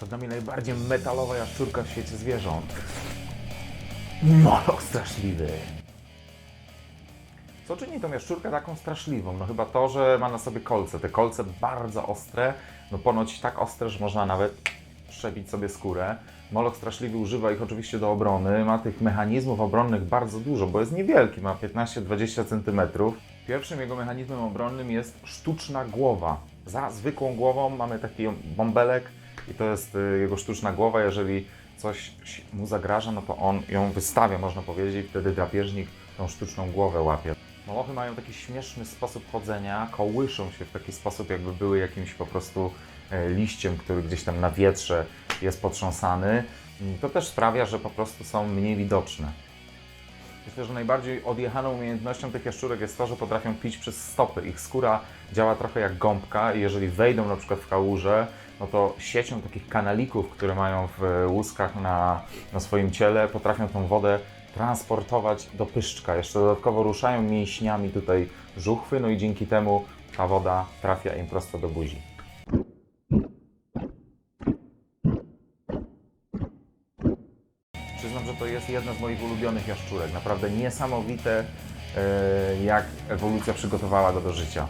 Przed nami najbardziej metalowa jaszczurka w świecie zwierząt. Moloch straszliwy. Co czyni tą jaszczurkę taką straszliwą? No chyba to, że ma na sobie kolce. Te kolce bardzo ostre, no ponoć tak ostre, że można nawet przebić sobie skórę. Moloch straszliwy używa ich oczywiście do obrony. Ma tych mechanizmów obronnych bardzo dużo, bo jest niewielki, ma 15-20 cm. Pierwszym jego mechanizmem obronnym jest sztuczna głowa. Za zwykłą głową mamy taki bąbelek i to jest y, jego sztuczna głowa. Jeżeli coś mu zagraża, no to on ją wystawia, można powiedzieć, i wtedy drapieżnik tą sztuczną głowę łapie. Molochy mają taki śmieszny sposób chodzenia, kołyszą się w taki sposób, jakby były jakimś po prostu e, liściem, który gdzieś tam na wietrze jest potrząsany. To też sprawia, że po prostu są mniej widoczne. Myślę, że najbardziej odjechaną umiejętnością tych jaszczurek jest to, że potrafią pić przez stopy. Ich skóra działa trochę jak gąbka i jeżeli wejdą na przykład w kałużę, no to siecią takich kanalików, które mają w łuskach na, na swoim ciele, potrafią tą wodę transportować do pyszczka. Jeszcze dodatkowo ruszają mięśniami tutaj żuchwy, no i dzięki temu ta woda trafia im prosto do buzi. Przyznam, że to jest jedna z moich ulubionych jaszczurek. Naprawdę niesamowite, e, jak ewolucja przygotowała go do życia.